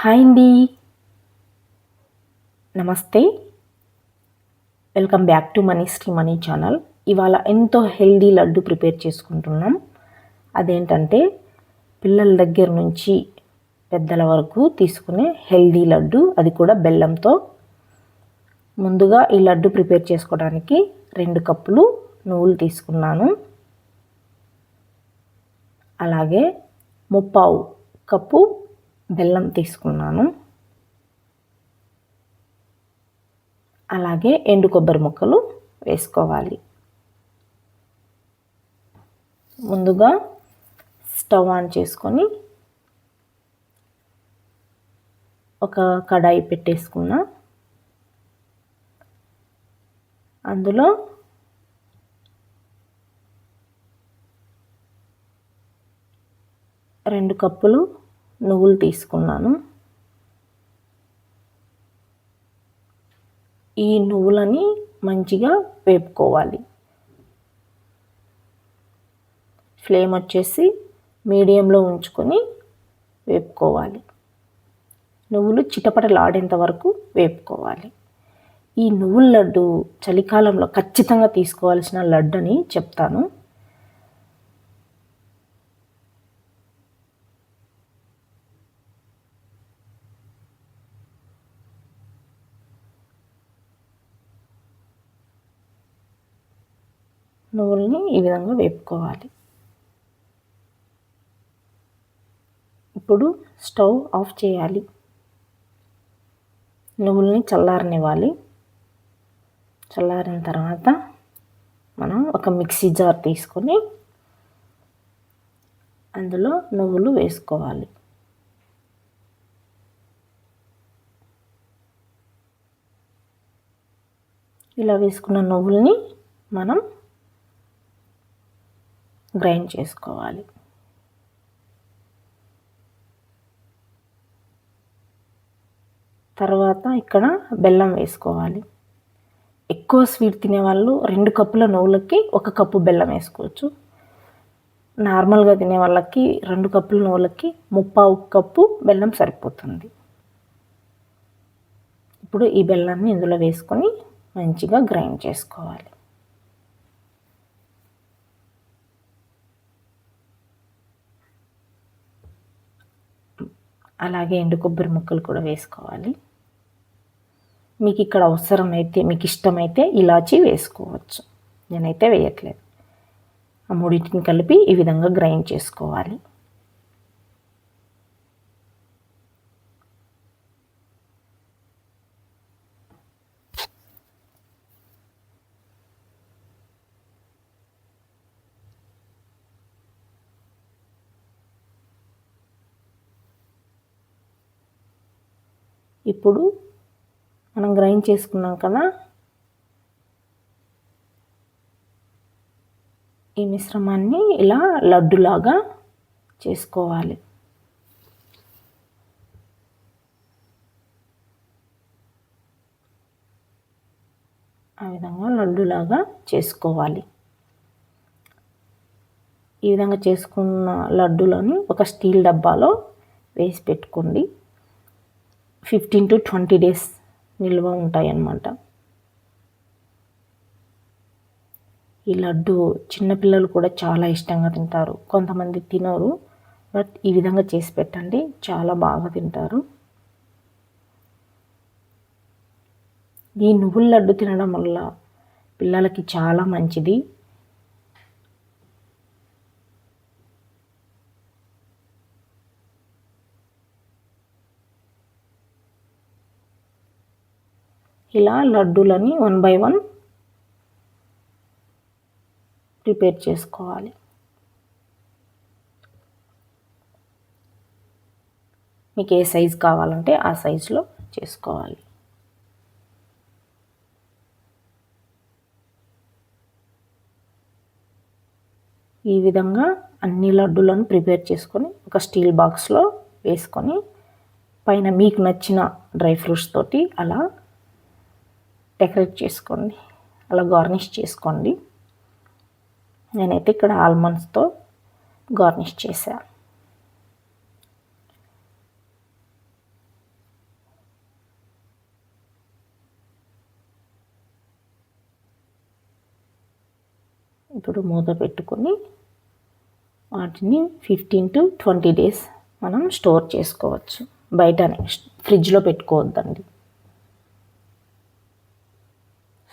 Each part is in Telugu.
హాయ్ అండి. నమస్తే. Welcome back to Mani Sri Mani channel. ఇవాళ ఎంతో హెల్దీ లడ్డు ప్రిపేర్ చేసుకుంటున్నాం. అదేంటంటే పిల్లల దగ్గర నుంచి పెద్దల వరకు తీసుకునే హెల్దీ లడ్డు అది కూడా బెల్లంతో. ముందుగా ఈ లడ్డు ప్రిపేర్ చేసుకోవడానికి రెండు కప్పులు నువ్వులు తీసుకున్నాను. అలాగే ముప్పావు కప్పు బెల్లం తీసుకున్నాను. అలాగే ఎండు కొబ్బరి ముక్కలు వేసుకోవాలి. ముందుగా స్టవ్ ఆన్ చేసుకొని ఒక కడాయి పెట్టేసుకున్న అందులో రెండు కప్పులు నువ్వులు తీసుకున్నాను. ఈ నువ్వులని మంచిగా వేపుకోవాలి. ఫ్లేమ్ వచ్చేసి మీడియంలో ఉంచుకొని వేపుకోవాలి. నువ్వులు చిటపటలాడేంత వరకు వేపుకోవాలి. ఈ నువ్వుల లడ్డు చలికాలంలో ఖచ్చితంగా తీసుకోవాల్సిన లడ్డు అని చెప్తాను. నువ్వుల్ని ఈ విధంగా వేపుకోవాలి. ఇప్పుడు స్టవ్ ఆఫ్ చేయాలి. నువ్వుల్ని చల్లారనివ్వాలి. చల్లారిన తర్వాత మనం ఒక మిక్సీ జార్ తీసుకొని అందులో నువ్వులు వేసుకోవాలి. ఇలా వేసుకున్న నువ్వుల్ని మనం గ్రైండ్ చేసుకోవాలి. తర్వాత ఇక్కడ బెల్లం వేసుకోవాలి. ఎక్కువ స్వీట్ తినేవాళ్ళు రెండు కప్పుల నువ్వులకి ఒక కప్పు బెల్లం వేసుకోవచ్చు. నార్మల్గా తినే వాళ్ళకి రెండు కప్పుల నువ్వులకి ముప్పావు కప్పు బెల్లం సరిపోతుంది. ఇప్పుడు ఈ బెల్లాన్ని ఇందులో వేసుకొని మంచిగా గ్రైండ్ చేసుకోవాలి. అలాగే ఎండు కొబ్బరి ముక్కలు కూడా వేసుకోవాలి. మీకు ఇక్కడ అవసరమైతే మీకు ఇష్టమైతే ఇలాచి వేసుకోవచ్చు. నేనైతే వేయట్లేదు. ఆ మూడింటిని కలిపి ఈ విధంగా గ్రైండ్ చేసుకోవాలి. ఇప్పుడు మనం గ్రైండ్ చేసుకున్నాం కదా ఈ మిశ్రమాన్ని ఇలా లడ్డులాగా చేసుకోవాలి. ఆ విధంగా లడ్డులాగా చేసుకోవాలి. ఈ విధంగా చేసుకున్న లడ్డులని ఒక స్టీల్ డబ్బాలో వేసి పెట్టుకోండి. ఫిఫ్టీన్ టు ట్వంటీ డేస్ నిల్వ ఉంటాయి అన్నమాట ఈ లడ్డు చిన్నపిల్లలు కూడా చాలా ఇష్టంగా తింటారు. కొంతమంది తినరు. బట్ ఈ విధంగా చేసి పెట్టండి. చాలా బాగా తింటారు. ఈ నువ్వుల లడ్డు తినడం వల్ల పిల్లలకి చాలా మంచిది. ఇలా లడ్డూలని వన్ బై వన్ ప్రిపేర్ చేసుకోవాలి. మీకు ఏ సైజ్ కావాలంటే ఆ సైజులో చేసుకోవాలి. ఈ విధంగా అన్ని లడ్డూలను ప్రిపేర్ చేసుకొని ఒక స్టీల్ బాక్స్లో వేసుకొని పైన మీకు నచ్చిన డ్రై ఫ్రూట్స్ తోటి అలా డెకరేట్ చేసుకోండి అలా గార్నిష్ చేసుకోండి. నేనైతే ఇక్కడ ఆల్మండ్స్తో గార్నిష్ చేశాను ఇప్పుడు మూత పెట్టుకొని వాటిని ఫిఫ్టీన్ టు ట్వంటీ డేస్ మనం స్టోర్ చేసుకోవచ్చు. బయటనే ఫ్రిడ్జ్లో పెట్టుకోవద్దండి.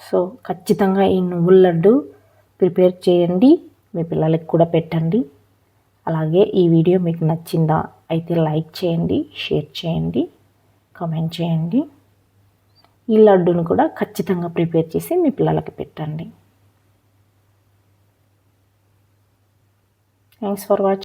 సో ఖచ్చితంగా ఈ నువ్వుల లడ్డు ప్రిపేర్ చేయండి. మీ పిల్లలకి కూడా పెట్టండి. అలాగే ఈ వీడియో మీకు నచ్చిందా అయితే లైక్ చేయండి షేర్ చేయండి కామెంట్ చేయండి. ఈ లడ్డును కూడా ఖచ్చితంగా ప్రిపేర్ చేసి మీ పిల్లలకి పెట్టండి. Thanks for watching